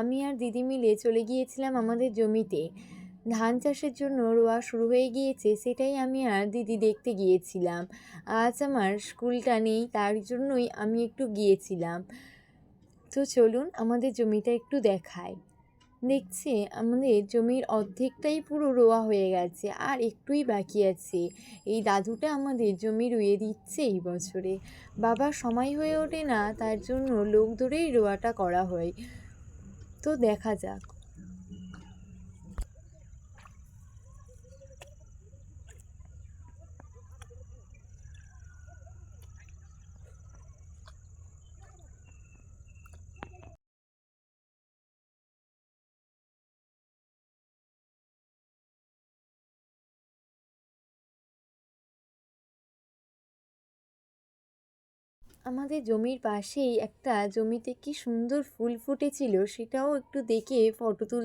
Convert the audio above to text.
আমি আর দিদি মিলে চলে গিয়েছিলাম আমাদের জমিতে। ধান চাষের জন্য রোয়া শুরু হয়ে গিয়েছে, সেটাই আমি আর দিদি দেখতে গিয়েছিলাম। আজ আমার স্কুলটা নেই, তার জন্যই আমি একটু গিয়েছিলাম। তো চলুন আমাদের জমিটা একটু দেখায় দেখছে আমাদের জমির অর্ধেকটাই পুরো রোয়া হয়ে গেছে, আর একটুই বাকি আছে। এই দাদুটা আমাদের জমি রুয়ে দিচ্ছে এই বছরে। বাবার সময় হয়ে ওঠে না, তার জন্য লোক ধরেই রোয়াটা করা হয়। তো দেখা যাক। আমাদের জমির পাশেই একটা জমিতে কি সুন্দর ফুল ফুটেছিল সেটাও একটু দেখে ফটো তুল